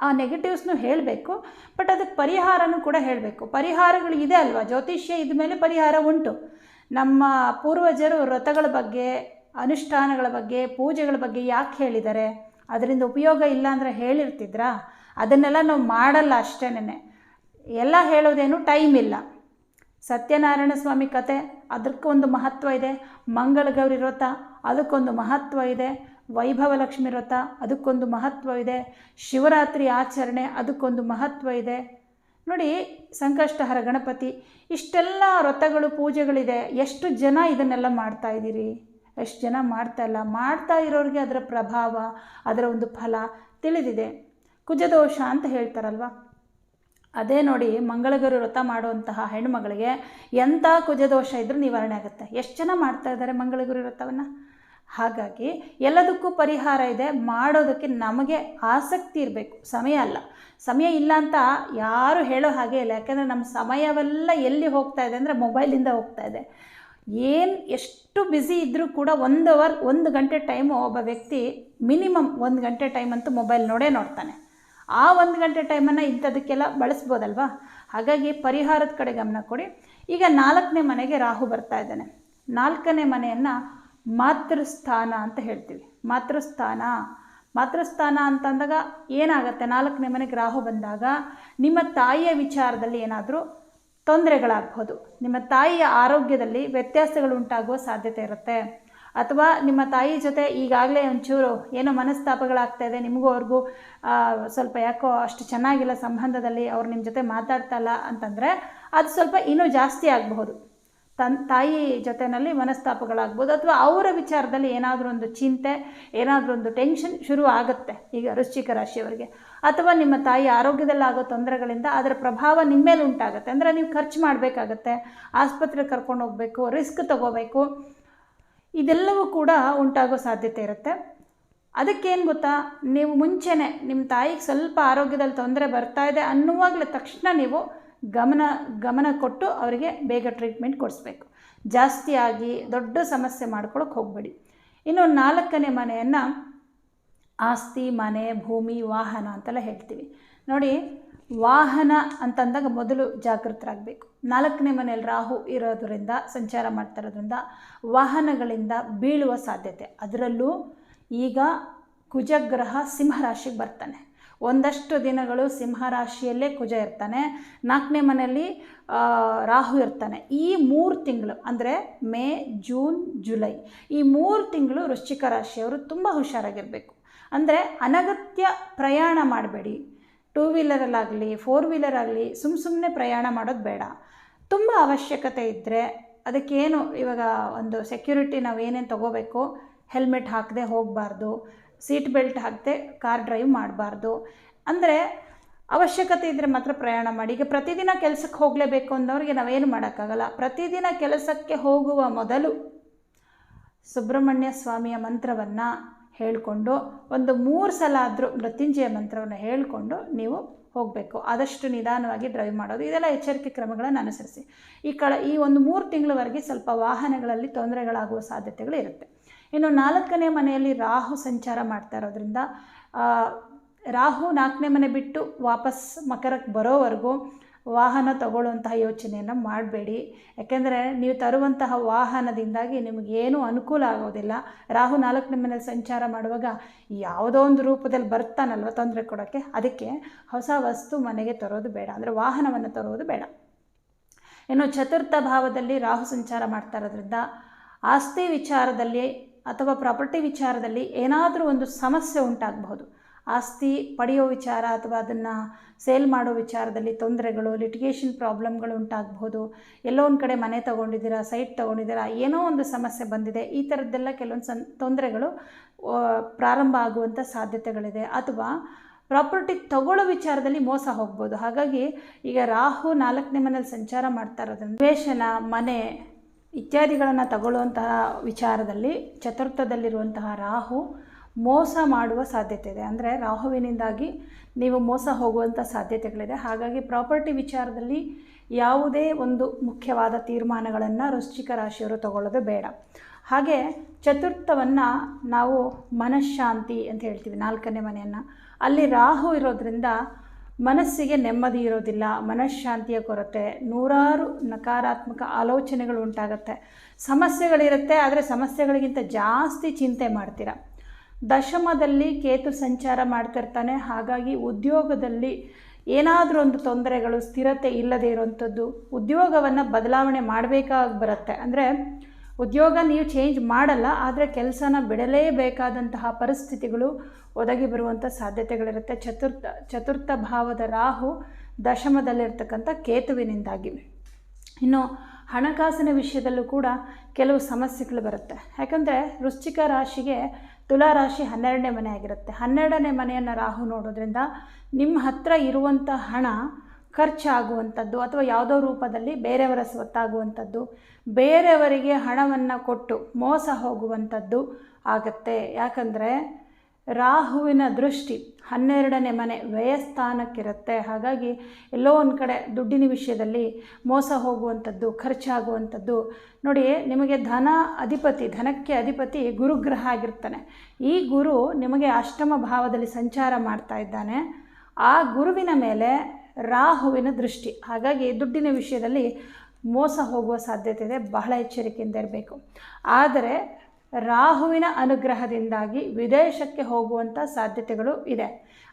ಆ ನೆಗೆಟಿವ್ಸ್ನು ಹೇಳಬೇಕು ಬಟ್ ಅದಕ್ಕೆ ಪರಿಹಾರನೂ ಕೂಡ ಹೇಳಬೇಕು. ಪರಿಹಾರಗಳು ಇದೆ ಅಲ್ವಾ? ಜ್ಯೋತಿಷ್ಯ ಇದ ಮೇಲೆ ಪರಿಹಾರ ಉಂಟು. ನಮ್ಮ ಪೂರ್ವಜರು ವ್ರತಗಳ ಬಗ್ಗೆ, ಅನುಷ್ಠಾನಗಳ ಬಗ್ಗೆ, ಪೂಜೆಗಳ ಬಗ್ಗೆ ಯಾಕೆ ಹೇಳಿದ್ದಾರೆ ಅದರಿಂದ ಉಪಯೋಗ ಇಲ್ಲ ಅಂದರೆ ಹೇಳಿರ್ತಿದ್ರಾ? ಅದನ್ನೆಲ್ಲ ನಾವು ಮಾಡಲ್ಲ ಅಷ್ಟೇನೆ ಎಲ್ಲ ಹೇಳೋದೇನು ಟೈಮ್ ಇಲ್ಲ. ಸತ್ಯನಾರಾಯಣ ಸ್ವಾಮಿ ಕತೆ, ಅದಕ್ಕೊಂದು ಮಹತ್ವ ಇದೆ. ಮಂಗಳಗೌರಿ ವ್ರತ, ಅದಕ್ಕೊಂದು ಮಹತ್ವ ಇದೆ. ವೈಭವ ಲಕ್ಷ್ಮಿ ವ್ರತ, ಅದಕ್ಕೊಂದು ಮಹತ್ವವಿದೆ. ಶಿವರಾತ್ರಿ ಆಚರಣೆ, ಅದಕ್ಕೊಂದು ಮಹತ್ವ ಇದೆ ನೋಡಿ, ಸಂಕಷ್ಟಹರ ಗಣಪತಿ, ಇಷ್ಟೆಲ್ಲ ವ್ರತಗಳು, ಪೂಜೆಗಳಿದೆ. ಎಷ್ಟು ಜನ ಇದನ್ನೆಲ್ಲ ಮಾಡ್ತಾ ಇದ್ದೀರಿ? ಎಷ್ಟು ಜನ ಮಾಡ್ತಾ ಇಲ್ಲ? ಮಾಡ್ತಾ ಇರೋರಿಗೆ ಅದರ ಪ್ರಭಾವ, ಅದರ ಒಂದು ಫಲ ತಿಳಿದಿದೆ. ಕುಜದೋಷ ಅಂತ ಹೇಳ್ತಾರಲ್ವ? ಅದೇ ನೋಡಿ, ಮಂಗಳಗರು ವ್ರತ ಮಾಡುವಂತಹ ಹೆಣ್ಣುಮಗಳಿಗೆ ಎಂಥ ಕುಜದೋಷ ಇದ್ದರೂ ನಿವಾರಣೆ ಆಗುತ್ತೆ. ಎಷ್ಟು ಜನ ಮಾಡ್ತಾ ಇದ್ದಾರೆ ಮಂಗಳಗುರು ವ್ರತವನ್ನು? ಹಾಗಾಗಿ ಎಲ್ಲದಕ್ಕೂ ಪರಿಹಾರ ಇದೆ. ಮಾಡೋದಕ್ಕೆ ನಮಗೆ ಆಸಕ್ತಿ ಇರಬೇಕು. ಸಮಯ ಅಲ್ಲ. ಸಮಯ ಇಲ್ಲ ಅಂತ ಯಾರು ಹೇಳೋ ಹಾಗೆ ಇಲ್ಲ. ಯಾಕೆಂದರೆ ನಮ್ಮ ಸಮಯವೆಲ್ಲ ಎಲ್ಲಿ ಹೋಗ್ತಾ ಇದೆ ಅಂದರೆ ಮೊಬೈಲಿಂದ ಹೋಗ್ತಾ ಇದೆ. ಏನು ಎಷ್ಟು ಬ್ಯುಸಿ ಇದ್ದರೂ ಕೂಡ ಒಂದು ಅವರ್ ಒಂದು ಗಂಟೆ ಟೈಮು ಒಬ್ಬ ವ್ಯಕ್ತಿ ಮಿನಿಮಮ್ ಒಂದು ಗಂಟೆ ಟೈಮ್ ಅಂತೂ ಮೊಬೈಲ್ ನೋಡೇ ನೋಡ್ತಾನೆ. ಆ ಒಂದು ಗಂಟೆ ಟೈಮನ್ನು ಇಂಥದಕ್ಕೆಲ್ಲ ಬಳಸ್ಬೋದಲ್ವಾ? ಹಾಗಾಗಿ ಪರಿಹಾರದ ಕಡೆ ಗಮನ ಕೊಡಿ. ಈಗ ನಾಲ್ಕನೇ ಮನೆಗೆ ರಾಹು ಬರ್ತಾ ಇದ್ದಾನೆ. ನಾಲ್ಕನೇ ಮನೆಯನ್ನು ಮಾತೃಸ್ಥಾನ ಅಂತ ಹೇಳ್ತೀವಿ. ಮಾತೃಸ್ಥಾನ. ಮಾತೃಸ್ಥಾನ ಅಂತಂದಾಗ ಏನಾಗುತ್ತೆ? ನಾಲ್ಕನೇ ಮನೆಗೆ ರಾಹು ಬಂದಾಗ ನಿಮ್ಮ ತಾಯಿಯ ವಿಚಾರದಲ್ಲಿ ಏನಾದರೂ ತೊಂದರೆಗಳಾಗ್ಬೋದು. ನಿಮ್ಮ ತಾಯಿಯ ಆರೋಗ್ಯದಲ್ಲಿ ವ್ಯತ್ಯಾಸಗಳು ಉಂಟಾಗುವ ಸಾಧ್ಯತೆ ಇರುತ್ತೆ. ಅಥವಾ ನಿಮ್ಮ ತಾಯಿ ಜೊತೆ ಈಗಾಗಲೇ ಒಂಚೂರು ಏನೋ ಮನಸ್ತಾಪಗಳಾಗ್ತಾ ಇದೆ. ನಿಮಗೂ ಅವ್ರಿಗೂ ಸ್ವಲ್ಪ ಯಾಕೋ ಅಷ್ಟು ಚೆನ್ನಾಗಿಲ್ಲ ಸಂಬಂಧದಲ್ಲಿ, ಅವ್ರು ನಿಮ್ಮ ಜೊತೆ ಮಾತಾಡ್ತಾ ಇಲ್ಲ ಅಂತಂದರೆ ಅದು ಸ್ವಲ್ಪ ಇನ್ನೂ ಜಾಸ್ತಿ ಆಗಬಹುದು. ತನ್ ತಾಯಿ ಜೊತೆಯಲ್ಲಿ ಮನಸ್ತಾಪಗಳಾಗ್ಬೋದು ಅಥವಾ ಅವರ ವಿಚಾರದಲ್ಲಿ ಏನಾದರೂ ಒಂದು ಚಿಂತೆ, ಏನಾದರೂ ಒಂದು ಟೆನ್ಷನ್ ಶುರು ಆಗುತ್ತೆ ಈಗ ವೃಶ್ಚಿಕ ರಾಶಿಯವರಿಗೆ. ಅಥವಾ ನಿಮ್ಮ ತಾಯಿ ಆರೋಗ್ಯದಲ್ಲಿ ಆಗೋ ತೊಂದರೆಗಳಿಂದ ಅದರ ಪ್ರಭಾವ ನಿಮ್ಮ ಮೇಲೆ ಉಂಟಾಗುತ್ತೆ. ಅಂದರೆ ನೀವು ಖರ್ಚು ಮಾಡಬೇಕಾಗತ್ತೆ, ಆಸ್ಪತ್ರೆಗೆ ಕರ್ಕೊಂಡು ಹೋಗಬೇಕು ರಿಸ್ಕ್ ತಗೋಬೇಕು. ಇದೆಲ್ಲವೂ ಕೂಡ ಉಂಟಾಗೋ ಸಾಧ್ಯತೆ ಇರುತ್ತೆ. ಅದಕ್ಕೇನು ಗೊತ್ತಾ? ನೀವು ಮುಂಚೆನೇ ನಿಮ್ಮ ತಾಯಿಗೆ ಸ್ವಲ್ಪ ಆರೋಗ್ಯದಲ್ಲಿ ತೊಂದರೆ ಬರ್ತಾ ಇದೆ ಅನ್ನುವಾಗಲೇ ತಕ್ಷಣ ನೀವು ಗಮನ ಗಮನ ಕೊಟ್ಟು ಅವರಿಗೆ ಬೇಗ ಟ್ರೀಟ್ಮೆಂಟ್ ಕೊಡಿಸ್ಬೇಕು. ಜಾಸ್ತಿಯಾಗಿ ದೊಡ್ಡ ಸಮಸ್ಯೆ ಮಾಡ್ಕೊಳಕ್ಕೆ ಹೋಗಬೇಡಿ. ಇನ್ನು ನಾಲ್ಕನೇ ಮನೆಯನ್ನು ಆಸ್ತಿ, ಮನೆ, ಭೂಮಿ, ವಾಹನ ಅಂತೆಲ್ಲ ಹೇಳ್ತೀವಿ. ನೋಡಿ, ವಾಹನ ಅಂತಂದಾಗ ಮೊದಲು ಜಾಗೃತರಾಗಬೇಕು. ನಾಲ್ಕನೇ ಮನೆಯಲ್ಲಿ ರಾಹು ಇರೋದರಿಂದ, ಸಂಚಾರ ಮಾಡ್ತಾ ಇರೋದ್ರಿಂದ ವಾಹನಗಳಿಂದ ಬೀಳುವ ಸಾಧ್ಯತೆ. ಅದರಲ್ಲೂ ಈಗ ಕುಜಗ್ರಹ ಸಿಂಹರಾಶಿಗೆ ಬರ್ತಾನೆ. ಒಂದಷ್ಟು ದಿನಗಳು ಸಿಂಹರಾಶಿಯಲ್ಲೇ ಕುಜ ಇರ್ತಾನೆ. ನಾಲ್ಕನೇ ಮನೆಯಲ್ಲಿ ರಾಹು ಇರ್ತಾನೆ. ಈ ಮೂರು ತಿಂಗಳು, ಅಂದರೆ ಮೇ, ಜೂನ್, ಜುಲೈ, ಈ ಮೂರು ತಿಂಗಳು ವೃಶ್ಚಿಕ ರಾಶಿಯವರು ತುಂಬ ಹುಷಾರಾಗಿರಬೇಕು. ಅಂದರೆ ಅನಗತ್ಯ ಪ್ರಯಾಣ ಮಾಡಬೇಡಿ. ಟೂ ವೀಲರಲ್ಲಾಗಲಿ, ಫೋರ್ ವೀಲರಾಗಲಿ ಸುಮ್ಮ ಸುಮ್ಮನೆ ಪ್ರಯಾಣ ಮಾಡೋದು ಬೇಡ. ತುಂಬ ಅವಶ್ಯಕತೆ ಇದ್ದರೆ ಅದಕ್ಕೇನು ಇವಾಗ ಒಂದು ಸೆಕ್ಯೂರಿಟಿ ನಾವು ಏನೇನು ತೊಗೋಬೇಕು ಹೆಲ್ಮೆಟ್ ಹಾಕದೆ ಹೋಗಬಾರ್ದು. ಸೀಟ್ ಬೆಲ್ಟ್ ಹಾಕದೆ ಕಾರ್ ಡ್ರೈವ್ ಮಾಡಬಾರ್ದು. ಅಂದರೆ ಅವಶ್ಯಕತೆ ಇದ್ದರೆ ಮಾತ್ರ ಪ್ರಯಾಣ ಮಾಡಿ. ಈಗ ಪ್ರತಿದಿನ ಕೆಲಸಕ್ಕೆ ಹೋಗಲೇಬೇಕು ಅಂದವ್ರಿಗೆ ನಾವೇನು ಮಾಡೋಕ್ಕಾಗಲ್ಲ. ಪ್ರತಿದಿನ ಕೆಲಸಕ್ಕೆ ಹೋಗುವ ಮೊದಲು ಸುಬ್ರಹ್ಮಣ್ಯ ಸ್ವಾಮಿಯ ಮಂತ್ರವನ್ನು ಹೇಳಿಕೊಂಡು ಒಂದು ಮೂರು ಸಲ ಆದರೂ ಮೃತ್ಯುಂಜಯ ಮಂತ್ರವನ್ನು ಹೇಳಿಕೊಂಡು ನೀವು ಹೋಗಬೇಕು. ಆದಷ್ಟು ನಿಧಾನವಾಗಿ ಡ್ರೈವ್ ಮಾಡೋದು. ಇದೆಲ್ಲ ಎಚ್ಚರಿಕೆ ಕ್ರಮಗಳನ್ನು ಅನುಸರಿಸಿ. ಈ ಕಳ ಈ ಒಂದು ಮೂರು ತಿಂಗಳವರೆಗೆ ಸ್ವಲ್ಪ ವಾಹನಗಳಲ್ಲಿ ತೊಂದರೆಗಳಾಗುವ ಸಾಧ್ಯತೆಗಳು ಇರುತ್ತೆ. ಇನ್ನು ನಾಲ್ಕನೇ ಮನೆಯಲ್ಲಿ ರಾಹು ಸಂಚಾರ ಮಾಡ್ತಾ ಇರೋದ್ರಿಂದ ರಾಹು ನಾಲ್ಕನೇ ಮನೆ ಬಿಟ್ಟು ವಾಪಸ್ ಮಕರಕ್ಕೆ ಬರೋವರೆಗೂ ವಾಹನ ತಗೊಳ್ಳುವಂತಹ ಯೋಚನೆಯನ್ನು ಮಾಡಬೇಡಿ. ಯಾಕೆಂದರೆ ನೀವು ತರುವಂತಹ ವಾಹನದಿಂದಾಗಿ ನಿಮಗೇನೂ ಅನುಕೂಲ ಆಗೋದಿಲ್ಲ. ರಾಹು ನಾಲ್ಕನೇ ಮನೆಯಲ್ಲಿ ಸಂಚಾರ ಮಾಡುವಾಗ ಯಾವುದೋ ಒಂದು ರೂಪದಲ್ಲಿ ಬರ್ತಾನಲ್ವ ತೊಂದರೆ ಕೊಡೋಕ್ಕೆ ಅದಕ್ಕೆ ಹೊಸ ವಸ್ತು ಮನೆಗೆ ತರೋದು ಬೇಡ. ಅಂದರೆ ವಾಹನವನ್ನು ತರೋದು ಬೇಡ. ಇನ್ನು ಚತುರ್ಥ ಭಾವದಲ್ಲಿ ರಾಹು ಸಂಚಾರ ಮಾಡ್ತಾ ಇರೋದ್ರಿಂದ ಆಸ್ತಿ ವಿಚಾರದಲ್ಲಿ ಅಥವಾ ಪ್ರಾಪರ್ಟಿ ವಿಚಾರದಲ್ಲಿ ಏನಾದರೂ ಒಂದು ಸಮಸ್ಯೆ ಉಂಟಾಗಬಹುದು. ಆಸ್ತಿ ಪಡೆಯೋ ವಿಚಾರ ಅಥವಾ ಅದನ್ನು ಸೇಲ್ ಮಾಡೋ ವಿಚಾರದಲ್ಲಿ ತೊಂದರೆಗಳು ಲಿಟಿಗೇಷನ್ ಪ್ರಾಬ್ಲಮ್ಗಳು ಉಂಟಾಗಬಹುದು. ಎಲ್ಲೋ ಒಂದು ಕಡೆ ಮನೆ ತೊಗೊಂಡಿದ್ದೀರಾ ಸೈಟ್ ತೊಗೊಂಡಿದ್ದೀರಾ, ಏನೋ ಒಂದು ಸಮಸ್ಯೆ ಬಂದಿದೆ. ಈ ಥರದ್ದೆಲ್ಲ ಕೆಲವೊಂದು ಸನ್ ತೊಂದರೆಗಳು ಪ್ರಾರಂಭ ಆಗುವಂಥ ಸಾಧ್ಯತೆಗಳಿದೆ. ಅಥವಾ ಪ್ರಾಪರ್ಟಿ ತಗೊಳ್ಳೋ ವಿಚಾರದಲ್ಲಿ ಮೋಸ ಹೋಗ್ಬೋದು. ಹಾಗಾಗಿ ಈಗ ರಾಹು ನಾಲ್ಕನೇ ಮನೇಲಿ ಸಂಚಾರ ಮಾಡ್ತಾ ಇರೋದ್ರಿಂದ ನಿವೇಶನ ಮನೆ ಇತ್ಯಾದಿಗಳನ್ನು ತಗೊಳ್ಳುವಂತಹ ವಿಚಾರದಲ್ಲಿ ಚತುರ್ಥದಲ್ಲಿರುವಂತಹ ರಾಹು ಮೋಸ ಮಾಡುವ ಸಾಧ್ಯತೆ ಇದೆ. ಅಂದರೆ ರಾಹುವಿನಿಂದಾಗಿ ನೀವು ಮೋಸ ಹೋಗುವಂಥ ಸಾಧ್ಯತೆಗಳಿದೆ. ಹಾಗಾಗಿ ಪ್ರಾಪರ್ಟಿ ವಿಚಾರದಲ್ಲಿ ಯಾವುದೇ ಒಂದು ಮುಖ್ಯವಾದ ತೀರ್ಮಾನಗಳನ್ನು ವೃಶ್ಚಿಕ ರಾಶಿಯವರು ತಗೊಳ್ಳೋದು ಬೇಡ. ಹಾಗೆ ಚತುರ್ಥವನ್ನು ನಾವು ಮನಃಶಾಂತಿ ಅಂತ ಹೇಳ್ತೀವಿ ನಾಲ್ಕನೇ ಮನೆಯನ್ನು. ಅಲ್ಲಿ ರಾಹು ಇರೋದ್ರಿಂದ ಮನಸ್ಸಿಗೆ ನೆಮ್ಮದಿ ಇರೋದಿಲ್ಲ, ಮನಃಶಾಂತಿಯ ಕೊರತೆ, ನೂರಾರು ನಕಾರಾತ್ಮಕ ಆಲೋಚನೆಗಳು ಉಂಟಾಗುತ್ತೆ. ಸಮಸ್ಯೆಗಳಿರುತ್ತೆ, ಆದರೆ ಸಮಸ್ಯೆಗಳಿಗಿಂತ ಜಾಸ್ತಿ ಚಿಂತೆ ಮಾಡ್ತೀರ? ದಶಮದಲ್ಲಿ ಕೇತು ಸಂಚಾರ ಮಾಡ್ತಿರ್ತಾನೆ ಹಾಗಾಗಿ ಉದ್ಯೋಗದಲ್ಲಿ ಏನಾದರೂ ಒಂದು ತೊಂದರೆಗಳು, ಸ್ಥಿರತೆ ಇಲ್ಲದೇ ಇರುವಂಥದ್ದು ಉದ್ಯೋಗವನ್ನು ಬದಲಾವಣೆ ಮಾಡಬೇಕಾಗಿ ಬರುತ್ತೆ. ಅಂದರೆ ಉದ್ಯೋಗ ನೀವು ಚೇಂಜ್ ಮಾಡಲ್ಲ, ಆದರೆ ಕೆಲಸನ ಬಿಡಲೇಬೇಕಾದಂತಹ ಪರಿಸ್ಥಿತಿಗಳು ಒದಗಿ ಬರುವಂಥ ಸಾಧ್ಯತೆಗಳಿರುತ್ತೆ. ಚತುರ್ಥ ಚತುರ್ಥ ಭಾವದ ರಾಹು ದಶಮದಲ್ಲಿರ್ತಕ್ಕಂಥ ಕೇತುವಿನಿಂದಾಗಿ ಇನ್ನು ಹಣಕಾಸಿನ ವಿಷಯದಲ್ಲೂ ಕೂಡ ಕೆಲವು ಸಮಸ್ಯೆಗಳು ಬರುತ್ತೆ. ಯಾಕಂದರೆ ವೃಶ್ಚಿಕ ರಾಶಿಗೆ ತುಲಾ ರಾಶಿ ಹನ್ನೆರಡನೇ ಮನೆ ಆಗಿರುತ್ತೆ. ಹನ್ನೆರಡನೇ ಮನೆಯನ್ನು ರಾಹು ನೋಡೋದ್ರಿಂದ ನಿಮ್ಮ ಹತ್ರ ಇರುವಂಥ ಹಣ ಖರ್ಚಾಗುವಂಥದ್ದು ಅಥವಾ ಯಾವುದೋ ರೂಪದಲ್ಲಿ ಬೇರೆಯವರ ಸ್ವತ್ತಾಗುವಂಥದ್ದು, ಬೇರೆಯವರಿಗೆ ಹಣವನ್ನು ಕೊಟ್ಟು ಮೋಸ ಹೋಗುವಂಥದ್ದು ಆಗುತ್ತೆ. ಯಾಕಂದರೆ ರಾಹುವಿನ ದೃಷ್ಟಿ ಹನ್ನೆರಡನೇ ಮನೆ ವ್ಯಯಸ್ಥಾನಕ್ಕಿರುತ್ತೆ. ಹಾಗಾಗಿ ಎಲ್ಲೋ ಒಂದು ಕಡೆ ದುಡ್ಡಿನ ವಿಷಯದಲ್ಲಿ ಮೋಸ ಹೋಗುವಂಥದ್ದು, ಖರ್ಚಾಗುವಂಥದ್ದು. ನೋಡಿ, ನಿಮಗೆ ಧನ ಅಧಿಪತಿ, ಧನಕ್ಕೆ ಅಧಿಪತಿ ಗುರುಗ್ರಹ ಆಗಿರ್ತಾನೆ. ಈ ಗುರು ನಿಮಗೆ ಅಷ್ಟಮ ಭಾವದಲ್ಲಿ ಸಂಚಾರ ಮಾಡ್ತಾ ಇದ್ದಾನೆ. ಆ ಗುರುವಿನ ಮೇಲೆ ರಾಹುವಿನ ದೃಷ್ಟಿ. ಹಾಗಾಗಿ ದುಡ್ಡಿನ ವಿಷಯದಲ್ಲಿ ಮೋಸ ಹೋಗುವ ಸಾಧ್ಯತೆ ಇದೆ, ಬಹಳ ಎಚ್ಚರಿಕೆಯಿಂದ ಇರಬೇಕು. ಆದರೆ ರಾಹುವಿನ ಅನುಗ್ರಹದಿಂದಾಗಿ ವಿದೇಶಕ್ಕೆ ಹೋಗುವಂಥ ಸಾಧ್ಯತೆಗಳು ಇದೆ.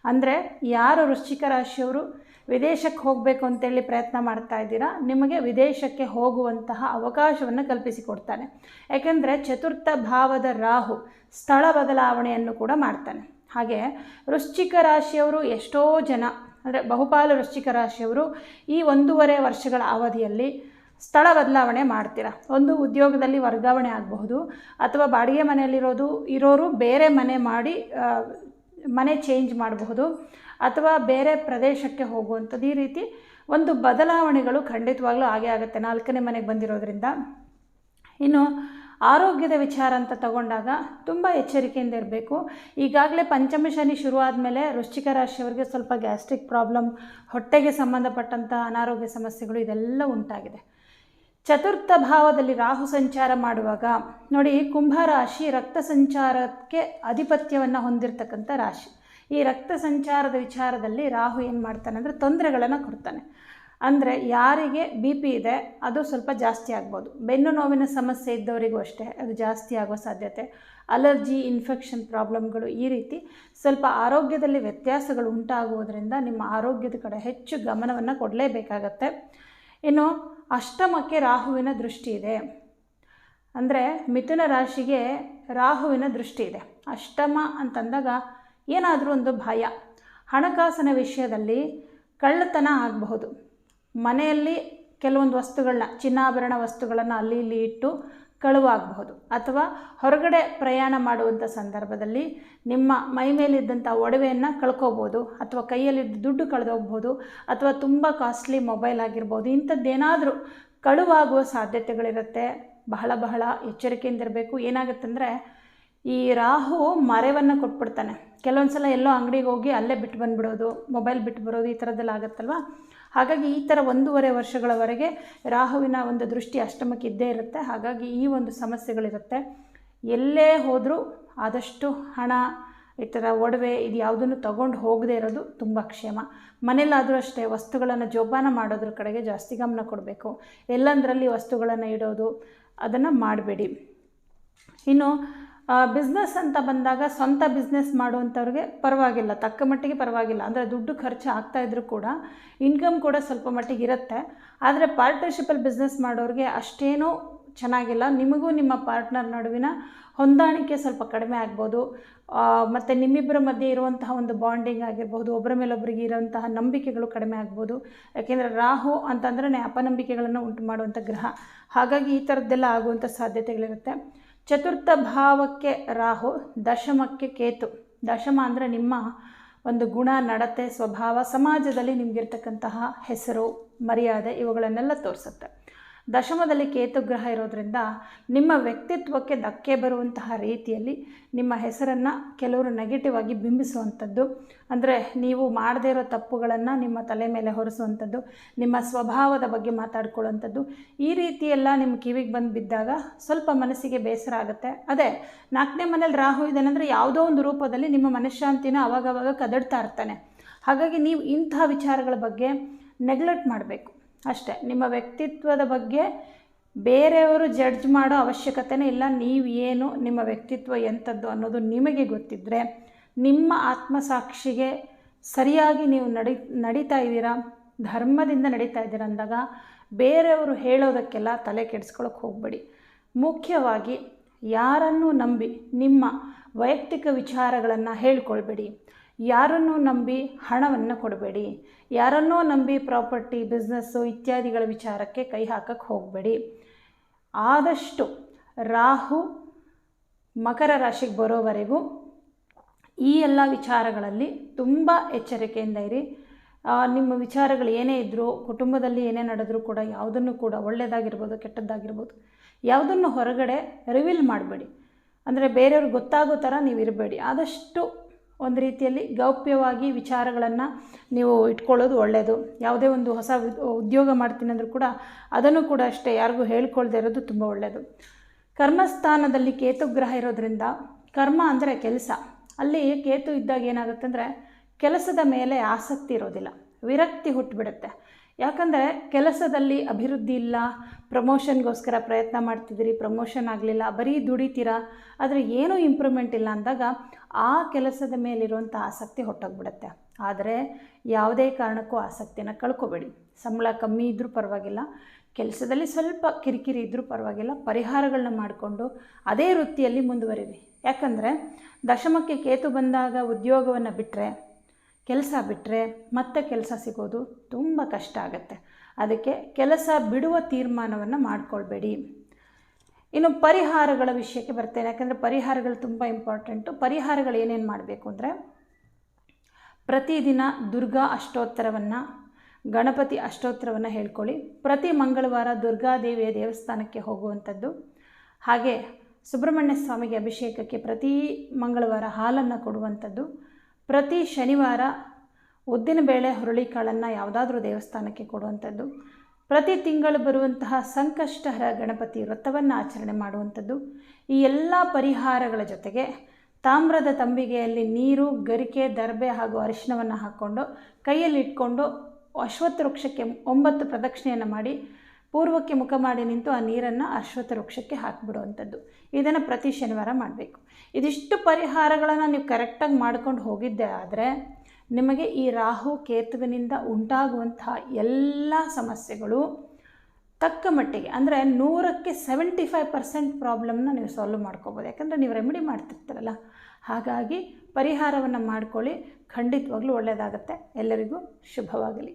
ಅಂದರೆ ಯಾರು ವೃಶ್ಚಿಕ ರಾಶಿಯವರು ವಿದೇಶಕ್ಕೆ ಹೋಗಬೇಕು ಅಂತೇಳಿ ಪ್ರಯತ್ನ ಮಾಡ್ತಾ ಇದ್ದೀರಾ? ನಿಮಗೆ ವಿದೇಶಕ್ಕೆ ಹೋಗುವಂತಹ ಅವಕಾಶವನ್ನು ಕಲ್ಪಿಸಿಕೊಡ್ತಾನೆ. ಯಾಕೆಂದರೆ ಚತುರ್ಥ ಭಾವದ ರಾಹು ಸ್ಥಳ ಬದಲಾವಣೆಯನ್ನು ಕೂಡ ಮಾಡ್ತಾನೆ. ಹಾಗೆ ವೃಶ್ಚಿಕ ರಾಶಿಯವರು ಎಷ್ಟೋ ಜನ ಅಂದರೆ ಬಹುಪಾಲು ವೃಶ್ಚಿಕ ರಾಶಿಯವರು ಈ ಒಂದೂವರೆ ವರ್ಷಗಳ ಅವಧಿಯಲ್ಲಿ ಸ್ಥಳ ಬದಲಾವಣೆ ಮಾಡ್ತೀರಾ? ಒಂದು ಉದ್ಯೋಗದಲ್ಲಿ ವರ್ಗಾವಣೆ ಆಗಬಹುದು ಅಥವಾ ಬಾಡಿಗೆ ಮನೆಯಲ್ಲಿರೋದು, ಇರೋರು ಬೇರೆ ಮನೆ ಮಾಡಿ ಮನೆ ಚೇಂಜ್ ಮಾಡಬಹುದು ಅಥವಾ ಬೇರೆ ಪ್ರದೇಶಕ್ಕೆ ಹೋಗುವಂಥದ್ದು. ಈ ರೀತಿ ಒಂದು ಬದಲಾವಣೆಗಳು ಖಂಡಿತವಾಗ್ಲೂ ಆಗೇ ಆಗುತ್ತೆ ನಾಲ್ಕನೇ ಮನೆಗೆ ಬಂದಿರೋದ್ರಿಂದ. ಇನ್ನು ಆರೋಗ್ಯದ ವಿಚಾರ ಅಂತ ತಗೊಂಡಾಗ ತುಂಬ ಎಚ್ಚರಿಕೆಯಿಂದ ಇರಬೇಕು. ಈಗಾಗಲೇ ಪಂಚಮ ಶನಿ ಶುರುವಾದ ಮೇಲೆ ವೃಶ್ಚಿಕ ರಾಶಿಯವರಿಗೆ ಸ್ವಲ್ಪ ಗ್ಯಾಸ್ಟ್ರಿಕ್ ಪ್ರಾಬ್ಲಮ್, ಹೊಟ್ಟೆಗೆ ಸಂಬಂಧಪಟ್ಟಂಥ ಅನಾರೋಗ್ಯ ಸಮಸ್ಯೆಗಳು ಇದೆಲ್ಲ ಉಂಟಾಗಿದೆ. ಚತುರ್ಥ ಭಾವದಲ್ಲಿ ರಾಹು ಸಂಚಾರ ಮಾಡುವಾಗ ನೋಡಿ ಕುಂಭ ರಾಶಿ ರಕ್ತ ಸಂಚಾರಕ್ಕೆ ಆಧಿಪತ್ಯವನ್ನು ಹೊಂದಿರತಕ್ಕಂಥ ರಾಶಿ. ಈ ರಕ್ತ ಸಂಚಾರದ ವಿಚಾರದಲ್ಲಿ ರಾಹು ಏನು ಮಾಡ್ತಾನೆ ಅಂದರೆ ತೊಂದರೆಗಳನ್ನು ಕೊಡ್ತಾನೆ. ಅಂದರೆ ಯಾರಿಗೆ ಬಿ ಪಿ ಇದೆ, ಅದು ಸ್ವಲ್ಪ ಜಾಸ್ತಿ ಆಗ್ಬೋದು. ಬೆನ್ನು ನೋವಿನ ಸಮಸ್ಯೆ ಇದ್ದವರಿಗೂ ಅಷ್ಟೇ, ಅದು ಜಾಸ್ತಿ ಆಗೋ ಸಾಧ್ಯತೆ. ಅಲರ್ಜಿ ಇನ್ಫೆಕ್ಷನ್ ಪ್ರಾಬ್ಲಮ್ಗಳು ಈ ರೀತಿ ಸ್ವಲ್ಪ ಆರೋಗ್ಯದಲ್ಲಿ ವ್ಯತ್ಯಾಸಗಳು ಉಂಟಾಗುವುದರಿಂದ ನಿಮ್ಮ ಆರೋಗ್ಯದ ಕಡೆ ಹೆಚ್ಚು ಗಮನವನ್ನು ಕೊಡಲೇಬೇಕಾಗತ್ತೆ. ಇನ್ನು ಅಷ್ಟಮಕ್ಕೆ ರಾಹುವಿನ ದೃಷ್ಟಿ ಇದೆ. ಅಂದರೆ ಮಿಥುನ ರಾಶಿಗೆ ರಾಹುವಿನ ದೃಷ್ಟಿ ಇದೆ. ಅಷ್ಟಮ ಅಂತಂದಾಗ ಏನಾದರೂ ಒಂದು ಭಯ. ಹಣಕಾಸಿನ ವಿಷಯದಲ್ಲಿ ಕಳ್ಳತನ ಆಗಬಹುದು. ಮನೆಯಲ್ಲಿ ಕೆಲವೊಂದು ವಸ್ತುಗಳನ್ನ, ಚಿನ್ನಾಭರಣ ವಸ್ತುಗಳನ್ನು ಅಲ್ಲಿ ಇಲ್ಲಿ ಇಟ್ಟು ಕಳುವಾಗಬಹುದು. ಅಥವಾ ಹೊರಗಡೆ ಪ್ರಯಾಣ ಮಾಡುವಂಥ ಸಂದರ್ಭದಲ್ಲಿ ನಿಮ್ಮ ಮೈ ಮೇಲಿದ್ದಂಥ ಒಡವೆಯನ್ನು ಕಳ್ಕೊಬೋದು ಅಥವಾ ಕೈಯಲ್ಲಿ ದುಡ್ಡು ಕಳೆದೋಗ್ಬೋದು ಅಥವಾ ತುಂಬ ಕಾಸ್ಟ್ಲಿ ಮೊಬೈಲ್ ಆಗಿರ್ಬೋದು ಇಂಥದ್ದೇನಾದರೂ ಕಳುವಾಗುವ ಸಾಧ್ಯತೆಗಳಿರುತ್ತೆ. ಬಹಳ ಬಹಳ ಎಚ್ಚರಿಕೆಯಿಂದ ಇರಬೇಕು. ಏನಾಗುತ್ತಂದರೆ, ಈ ರಾಹು ಮರೆವನ್ನು ಕೊಟ್ಬಿಡ್ತಾನೆ. ಕೆಲವೊಂದು ಸಲ ಎಲ್ಲೋ ಅಂಗಡಿಗೆ ಹೋಗಿ ಅಲ್ಲೇ ಬಿಟ್ಟು ಬಂದುಬಿಡೋದು ಮೊಬೈಲ್ ಬಿಟ್ಟು ಬರೋದು ಈ ಥರದ್ದೆಲ್ಲ ಆಗುತ್ತಲ್ವ ಹಾಗಾಗಿ ಈ ಥರ ಒಂದೂವರೆ ವರ್ಷಗಳವರೆಗೆ ರಾಹುವಿನ ಒಂದು ದೃಷ್ಟಿ ಅಷ್ಟಮಕ್ಕಿದ್ದೇ ಇರುತ್ತೆ. ಹಾಗಾಗಿ ಈ ಒಂದು ಸಮಸ್ಯೆಗಳಿರುತ್ತೆ. ಎಲ್ಲೇ ಹೋದರೂ ಆದಷ್ಟು ಹಣ, ಈ ಥರ ಒಡವೆ ಇದು ಯಾವುದನ್ನು ತಗೊಂಡು ಹೋಗದೇ ಇರೋದು ತುಂಬ ಕ್ಷೇಮ. ಮನೇಲಾದರೂ ಅಷ್ಟೇ ವಸ್ತುಗಳನ್ನು ಜೋಪಾನ ಮಾಡೋದ್ರ ಕಡೆಗೆ ಜಾಸ್ತಿ ಗಮನ ಕೊಡಬೇಕು. ಎಲ್ಲಂದರಲ್ಲಿ ವಸ್ತುಗಳನ್ನು ಇಡೋದು ಅದನ್ನು ಮಾಡಬೇಡಿ. ಇನ್ನು ಬಿಸ್ನೆಸ್ ಅಂತ ಬಂದಾಗ ಸ್ವಂತ ಬಿಸ್ನೆಸ್ ಮಾಡುವಂಥವ್ರಿಗೆ ಪರವಾಗಿಲ್ಲ, ತಕ್ಕ ಮಟ್ಟಿಗೆ ಪರವಾಗಿಲ್ಲ. ಅಂದರೆ ದುಡ್ಡು ಖರ್ಚು ಆಗ್ತಾ ಇದ್ರೂ ಕೂಡ ಇನ್ಕಮ್ ಕೂಡ ಸ್ವಲ್ಪ ಮಟ್ಟಿಗೆ ಇರುತ್ತೆ. ಆದರೆ ಪಾರ್ಟ್ನರ್ಶಿಪಲ್ಲಿ ಬಿಸ್ನೆಸ್ ಮಾಡೋರಿಗೆ ಅಷ್ಟೇನೂ ಚೆನ್ನಾಗಿಲ್ಲ. ನಿಮಗೂ ನಿಮ್ಮ ಪಾರ್ಟ್ನರ್ ನಡುವಿನ ಹೊಂದಾಣಿಕೆ ಸ್ವಲ್ಪ ಕಡಿಮೆ ಆಗ್ಬೋದು. ಮತ್ತು ನಿಮ್ಮಿಬ್ಬರ ಮಧ್ಯೆ ಇರುವಂತಹ ಒಂದು ಬಾಂಡಿಂಗ್ ಆಗಿರ್ಬೋದು ಒಬ್ಬರ ಮೇಲೊಬ್ಬರಿಗೆ ಇರುವಂತಹ ನಂಬಿಕೆಗಳು ಕಡಿಮೆ ಆಗ್ಬೋದು. ಯಾಕೆಂದರೆ ರಾಹು ಅಂತಂದ್ರೆ ಅಪನಂಬಿಕೆಗಳನ್ನು ಉಂಟು ಮಾಡುವಂಥ ಗ್ರಹ. ಹಾಗಾಗಿ ಈ ಥರದ್ದೆಲ್ಲ ಆಗುವಂಥ ಸಾಧ್ಯತೆಗಳಿರುತ್ತೆ. ಚತುರ್ಥ ಭಾವಕ್ಕೆ ರಾಹು, ದಶಮಕ್ಕೆ ಕೇತು. ದಶಮ ಅಂದರೆ ನಿಮ್ಮ ಒಂದು ಗುಣ, ನಡತೆ, ಸ್ವಭಾವ, ಸಮಾಜದಲ್ಲಿ ನಿಮಗಿರ್ತಕ್ಕಂತಹ ಹೆಸರು, ಮರ್ಯಾದೆ ಇವುಗಳನ್ನೆಲ್ಲ ತೋರಿಸುತ್ತೆ. ದಶಮದಲ್ಲಿ ಕೇತುಗ್ರಹ ಇರೋದರಿಂದ ನಿಮ್ಮ ವ್ಯಕ್ತಿತ್ವಕ್ಕೆ ಧಕ್ಕೆ ಬರುವಂತಹ ರೀತಿಯಲ್ಲಿ ನಿಮ್ಮ ಹೆಸರನ್ನು ಕೆಲವರು ನೆಗೆಟಿವ್ ಆಗಿ ಬಿಂಬಿಸುವಂಥದ್ದು. ಅಂದರೆ ನೀವು ಮಾಡದೇ ಇರೋ ತಪ್ಪುಗಳನ್ನು ನಿಮ್ಮ ತಲೆ ಮೇಲೆ ಹೊರಿಸುವಂಥದ್ದು, ನಿಮ್ಮ ಸ್ವಭಾವದ ಬಗ್ಗೆ ಮಾತಾಡ್ಕೊಳ್ಳುವಂಥದ್ದು. ಈ ರೀತಿಯೆಲ್ಲ ನಿಮ್ಮ ಕಿವಿಗೆ ಬಂದು ಬಿದ್ದಾಗ ಸ್ವಲ್ಪ ಮನಸ್ಸಿಗೆ ಬೇಸರ ಆಗುತ್ತೆ. ಅದೇ, ನಾಲ್ಕನೇ ಮನೇಲಿ ರಾಹು ಇದ್ದಾನಂದರೆ ಯಾವುದೋ ಒಂದು ರೂಪದಲ್ಲಿ ನಿಮ್ಮ ಮನಃಶಾಂತಿನ ಅವಾಗವಾಗ ಕದಡ್ತಾ ಇರ್ತಾನೆ. ಹಾಗಾಗಿ ನೀವು ಇಂಥ ವಿಚಾರಗಳ ಬಗ್ಗೆ ನೆಗ್ಲೆಕ್ಟ್ ಮಾಡಬೇಕು. ಅಷ್ಟೇ. ನಿಮ್ಮ ವ್ಯಕ್ತಿತ್ವದ ಬಗ್ಗೆ ಬೇರೆಯವರು ಜಡ್ಜ್ ಮಾಡೋ ಅವಶ್ಯಕತೆನೇ ಇಲ್ಲ. ನೀವು ಏನು, ನಿಮ್ಮ ವ್ಯಕ್ತಿತ್ವ ಎಂಥದ್ದು ಅನ್ನೋದು ನಿಮಗೆ ಗೊತ್ತಿದ್ದರೆ ನಿಮ್ಮ ಆತ್ಮಸಾಕ್ಷಿಗೆ ಸರಿಯಾಗಿ ನೀವು ನಡಿ, ನಡೀತಾ ಇದ್ದೀರಾ, ಧರ್ಮದಿಂದ ನಡೀತಾ ಇದ್ದೀರಾ ಅಂದಾಗ ಬೇರೆಯವರು ಹೇಳೋದಕ್ಕೆಲ್ಲ ತಲೆ ಕೆಡಿಸ್ಕೊಳಕ್ಕೆ ಹೋಗಬೇಡಿ. ಮುಖ್ಯವಾಗಿ ಯಾರನ್ನು ನಂಬಿ ನಿಮ್ಮ ವೈಯಕ್ತಿಕ ವಿಚಾರಗಳನ್ನು ಹೇಳ್ಕೊಳ್ಬೇಡಿ. ಯಾರನ್ನೂ ನಂಬಿ ಹಣವನ್ನು ಕೊಡಬೇಡಿ. ಯಾರನ್ನೋ ನಂಬಿ ಪ್ರಾಪರ್ಟಿ ಬಿಸ್ನೆಸ್ಸು ಇತ್ಯಾದಿಗಳ ವಿಚಾರಕ್ಕೆ ಕೈ ಹಾಕಕ್ಕೆ ಹೋಗಬೇಡಿ. ಆದಷ್ಟು ರಾಹು ಮಕರ ರಾಶಿಗೆ ಬರೋವರೆಗೂ ಈ ಎಲ್ಲ ವಿಚಾರಗಳಲ್ಲಿ ತುಂಬ ಎಚ್ಚರಿಕೆಯಿಂದ ಇರಿ. ನಿಮ್ಮ ವಿಚಾರಗಳು ಏನೇ ಇದ್ದರೂ ಕುಟುಂಬದಲ್ಲಿ ಏನೇ ನಡೆದರೂ ಕೂಡ ಯಾವುದನ್ನು ಕೂಡ ಒಳ್ಳೆಯದಾಗಿರ್ಬೋದು ಕೆಟ್ಟದ್ದಾಗಿರ್ಬೋದು, ಯಾವುದನ್ನು ಹೊರಗಡೆ ರಿವೀಲ್ ಮಾಡಬೇಡಿ. ಅಂದರೆ ಬೇರೆಯವ್ರಿಗೆ ಗೊತ್ತಾಗೋ ಥರ ನೀವು ಇರಬೇಡಿ ಆದಷ್ಟು ಒಂದು ರೀತಿಯಲ್ಲಿ ಗೌಪ್ಯವಾಗಿ ವಿಚಾರಗಳನ್ನು ನೀವು ಇಟ್ಕೊಳ್ಳೋದು ಒಳ್ಳೆಯದು ಯಾವುದೇ ಒಂದು ಹೊಸ ಉದ್ಯೋಗ ಮಾಡ್ತೀನಿ ಅಂದರೂ ಕೂಡ ಅದನ್ನು ಕೂಡ ಅಷ್ಟೇ ಯಾರಿಗೂ ಹೇಳ್ಕೊಳ್ದೇ ಇರೋದು ತುಂಬ ಒಳ್ಳೆಯದು ಕರ್ಮಸ್ಥಾನದಲ್ಲಿ ಕೇತುಗ್ರಹ ಇರೋದ್ರಿಂದ ಕರ್ಮ ಅಂದರೆ ಕೆಲಸ. ಅಲ್ಲಿ ಕೇತು ಇದ್ದಾಗ ಏನಾಗುತ್ತೆ ಅಂದರೆ ಕೆಲಸದ ಮೇಲೆ ಆಸಕ್ತಿ ಇರೋದಿಲ್ಲ. ವಿರಕ್ತಿ ಹುಟ್ಟುಬಿಡುತ್ತೆ ಯಾಕಂದರೆ ಕೆಲಸದಲ್ಲಿ ಅಭಿವೃದ್ಧಿ ಇಲ್ಲ, ಪ್ರಮೋಷನ್ಗೋಸ್ಕರ ಪ್ರಯತ್ನ ಮಾಡ್ತಿದ್ದೀರಿ, ಪ್ರಮೋಷನ್ ಆಗಲಿಲ್ಲ, ಬರೀ ದುಡಿತೀರಾ, ಆದರೆ ಏನೂ ಇಂಪ್ರೂವ್ಮೆಂಟ್ ಇಲ್ಲ ಅಂದಾಗ ಆ ಕೆಲಸದ ಮೇಲಿರುವಂಥ ಆಸಕ್ತಿ ಹೊಟ್ಟೋಗ್ಬಿಡುತ್ತೆ. ಆದರೆ ಯಾವುದೇ ಕಾರಣಕ್ಕೂ ಆಸಕ್ತಿನ ಕಳ್ಕೊಬೇಡಿ. ಸಂಬಳ ಕಮ್ಮಿ ಇದ್ದರೂ ಪರವಾಗಿಲ್ಲ, ಕೆಲಸದಲ್ಲಿ ಸ್ವಲ್ಪ ಕಿರಿಕಿರಿ ಇದ್ದರೂ ಪರವಾಗಿಲ್ಲ ಪರಿಹಾರಗಳನ್ನ ಮಾಡಿಕೊಂಡು ಅದೇ ವೃತ್ತಿಯಲ್ಲಿ ಮುಂದುವರಿರಿ. ಯಾಕಂದರೆ ದಶಮಕ್ಕೆ ಕೇತು ಬಂದಾಗ ಉದ್ಯೋಗವನ್ನು ಬಿಟ್ಟರೆ ಕೆಲಸ ಬಿಟ್ಟರೆ ಮತ್ತೆ ಕೆಲಸ ಸಿಗೋದು ತುಂಬ ಕಷ್ಟ ಆಗುತ್ತೆ. ಅದಕ್ಕೆ ಕೆಲಸ ಬಿಡುವ ತೀರ್ಮಾನವನ್ನು ಮಾಡಿಕೊಳ್ಬೇಡಿ. ಇನ್ನು ಪರಿಹಾರಗಳ ವಿಷಯಕ್ಕೆ ಬರ್ತೇನೆ. ಯಾಕಂದರೆ ಪರಿಹಾರಗಳು ತುಂಬ ಇಂಪಾರ್ಟೆಂಟು ಪರಿಹಾರಗಳು ಏನೇನು ಮಾಡಬೇಕು ಅಂದರೆ ಪ್ರತಿದಿನ ದುರ್ಗಾ ಅಷ್ಟೋತ್ತರವನ್ನು, ಗಣಪತಿ ಅಷ್ಟೋತ್ತರವನ್ನು ಹೇಳ್ಕೊಳ್ಳಿ. ಪ್ರತಿ ಮಂಗಳವಾರ ದುರ್ಗಾದೇವಿಯ ದೇವಸ್ಥಾನಕ್ಕೆ ಹೋಗುವಂಥದ್ದು. ಹಾಗೆ ಸುಬ್ರಹ್ಮಣ್ಯ ಸ್ವಾಮಿಗೆ ಅಭಿಷೇಕಕ್ಕೆ ಪ್ರತಿ ಮಂಗಳವಾರ ಹಾಲನ್ನು ಕೊಡುವಂಥದ್ದು. ಪ್ರತಿ ಶನಿವಾರ ಉದ್ದಿನಬೇಳೆ ಹುರುಳಿಕಾಳನ್ನು ಯಾವುದಾದ್ರೂ ದೇವಸ್ಥಾನಕ್ಕೆ ಕೊಡುವಂಥದ್ದು. ಪ್ರತಿ ತಿಂಗಳು ಬರುವಂತಹ ಸಂಕಷ್ಟಹರ ಗಣಪತಿ ವ್ರತವನ್ನು ಆಚರಣೆ ಮಾಡುವಂಥದ್ದು. ಈ ಎಲ್ಲ ಪರಿಹಾರಗಳ ಜೊತೆಗೆ ತಾಮ್ರದ ತಂಬಿಗೆಯಲ್ಲಿ ನೀರು, ಗರಿಕೆ, ದರ್ಬೆ ಹಾಗೂ ಅರಿಶಿನವನ್ನು ಹಾಕ್ಕೊಂಡು ಕೈಯಲ್ಲಿ ಇಟ್ಕೊಂಡು ಅಶ್ವತ್ಥ ವೃಕ್ಷಕ್ಕೆ ಒಂಬತ್ತು ಪ್ರದಕ್ಷಿಣೆಯನ್ನು ಮಾಡಿ ಪೂರ್ವಕ್ಕೆ ಮುಖ ಮಾಡಿ ನಿಂತು ಆ ನೀರನ್ನು ಅಶ್ವತ್ಥ ವೃಕ್ಷಕ್ಕೆ ಹಾಕಿಬಿಡುವಂಥದ್ದು. ಇದನ್ನು ಪ್ರತಿ ಶನಿವಾರ ಮಾಡಬೇಕು. ಇದಿಷ್ಟು ಪರಿಹಾರಗಳನ್ನು ನೀವು ಕರೆಕ್ಟಾಗಿ ಮಾಡ್ಕೊಂಡು ಹೋಗಿದ್ದೆ ಆದರೆ ನಿಮಗೆ ಈ ರಾಹು ಕೇತುವಿನಿಂದ ಉಂಟಾಗುವಂತಹ ಎಲ್ಲ ಸಮಸ್ಯೆಗಳು ತಕ್ಕ ಮಟ್ಟಿಗೆ, ಅಂದರೆ ನೂರಕ್ಕೆ ಸೆವೆಂಟಿ ಫೈವ್ ಪರ್ಸೆಂಟ್ ಪ್ರಾಬ್ಲಮ್ನ ನೀವು ಸಾಲ್ವ್ ಮಾಡ್ಕೋಬೋದು. ಯಾಕಂದರೆ ನೀವು ರೆಮಿಡಿ ಮಾಡ್ತಿರ್ತೀರಲ್ಲ. ಹಾಗಾಗಿ ಪರಿಹಾರವನ್ನು ಮಾಡ್ಕೊಳ್ಳಿ. ಖಂಡಿತವಾಗ್ಲೂ ಒಳ್ಳೆಯದಾಗುತ್ತೆ ಎಲ್ಲರಿಗೂ ಶುಭವಾಗಲಿ.